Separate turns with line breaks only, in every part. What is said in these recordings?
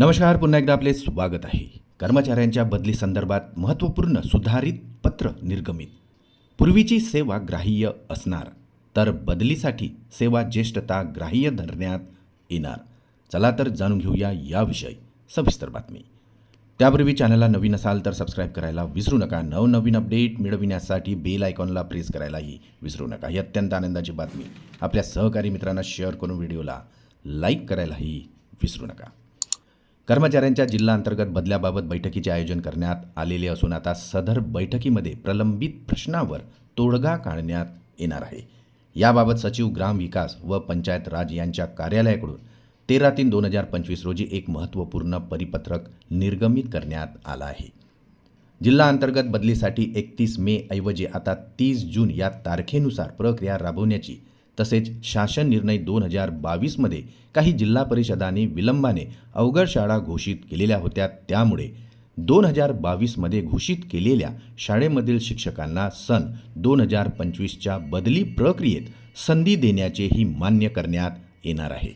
नमस्कार पुन्हा एकदा आपले स्वागत आहे. कर्मचाऱ्यांच्या बदली संदर्भात महत्त्वपूर्ण सुधारित पत्र निर्गमित. पूर्वीची सेवा ग्राह्य असणार तर बदलीसाठी सेवा ज्येष्ठता ग्राह्य धरण्यात येणार. चला तर जाणून घेऊया याविषयी सविस्तर बातमी. त्यापूर्वी चॅनलला नवीन असाल तर सबस्क्राईब करायला विसरू नका. नवनवीन अपडेट मिळविण्यासाठी बेल आयकॉनला प्रेस करायलाही विसरू नका. ही अत्यंत आनंदाची बातमी. आपल्या सहकारी मित्रांना शेअर करून व्हिडिओला लाईक करायलाही विसरू नका. कर्मचाऱ्यांच्या जिल्हा अंतर्गत बदल्याबाबत बैठकीचे आयोजन करण्यात आलेले असून आता सदर बैठकीमध्ये प्रलंबित प्रश्नावर तोडगा काढण्यात येणार आहे. याबाबत सचिव ग्रामविकास व पंचायत राज यांच्या कार्यालयाकडून तेरा तीन दोन हजार पंचवीस रोजी एक महत्त्वपूर्ण परिपत्रक निर्गमित करण्यात आलं आहे. जिल्हा अंतर्गत बदलीसाठी एकतीस मे ऐवजी आता तीस जून या तारखेनुसार प्रक्रिया राबवण्याची तसेच शासन निर्णय दोन हजार बावीसमध्ये काही जिल्हा परिषदांनी विलंबाने अवघड शाळा घोषित केलेल्या होत्या. त्यामुळे दोन हजार बावीसमध्ये घोषित केलेल्या शाळेमधील शिक्षकांना सन दोन हजार पंचवीसच्या बदली प्रक्रियेत संधी देण्याचेही मान्य करण्यात येणार आहे.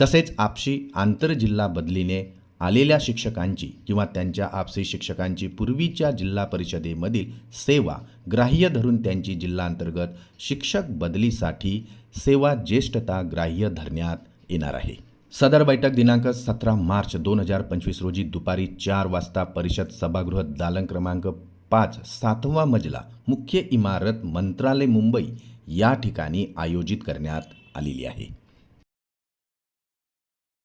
तसेच आपशी आंतरजिल्हा बदलीने आलेल्या शिक्षकांची किंवा त्यांच्या आपसी शिक्षकांची पूर्वीच्या जिल्हा परिषदेमधील सेवा ग्राह्य धरून त्यांची जिल्हांतर्गत शिक्षक बदलीसाठी सेवा ज्येष्ठता ग्राह्य धरण्यात येणार आहे. सदर बैठक दिनांक सतरा मार्च दोन हजार पंचवीस रोजी दुपारी चार वाजता परिषद सभागृह दालन क्रमांक पाच सातवा मजला मुख्य इमारत मंत्रालय मुंबई या ठिकाणी आयोजित करण्यात आलेली आहे.